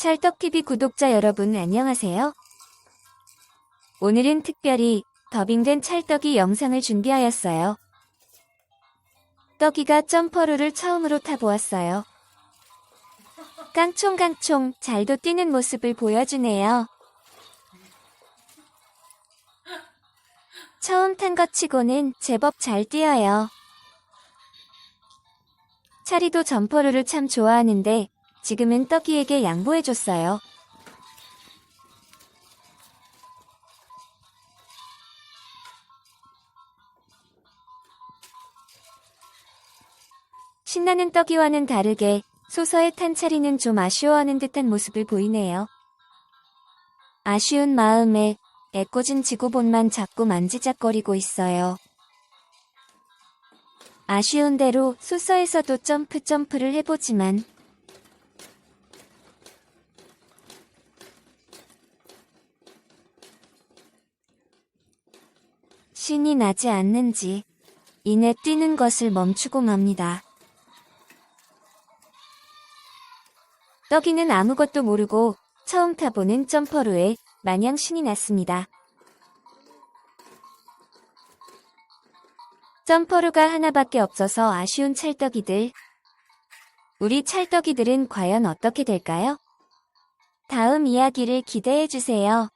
찰떡TV 구독자 여러분 안녕하세요. 오늘은 특별히 더빙된 찰떡이 영상을 준비하였어요. 떡이가 점퍼루를 처음으로 타보았어요. 깡총깡총 잘도 뛰는 모습을 보여주네요. 처음 탄 것 치고는 제법 잘 뛰어요. 차리도 점퍼루를 참 좋아하는데 지금은 떡이에게 양보해줬어요. 신나는 떡이와는 다르게 소서의 탄 차리는 좀 아쉬워하는 듯한 모습을 보이네요. 아쉬운 마음에 애꿎은 지구본만 자꾸 만지작거리고 있어요. 아쉬운 대로 소서에서도 점프 점프를 해보지만 신이 나지 않는지 이내 뛰는 것을 멈추고 맙니다. 떡이는 아무것도 모르고 처음 타보는 점퍼루에 마냥 신이 났습니다. 점퍼루가 하나밖에 없어서 아쉬운 찰떡이들. 우리 찰떡이들은 과연 어떻게 될까요? 다음 이야기를 기대해주세요.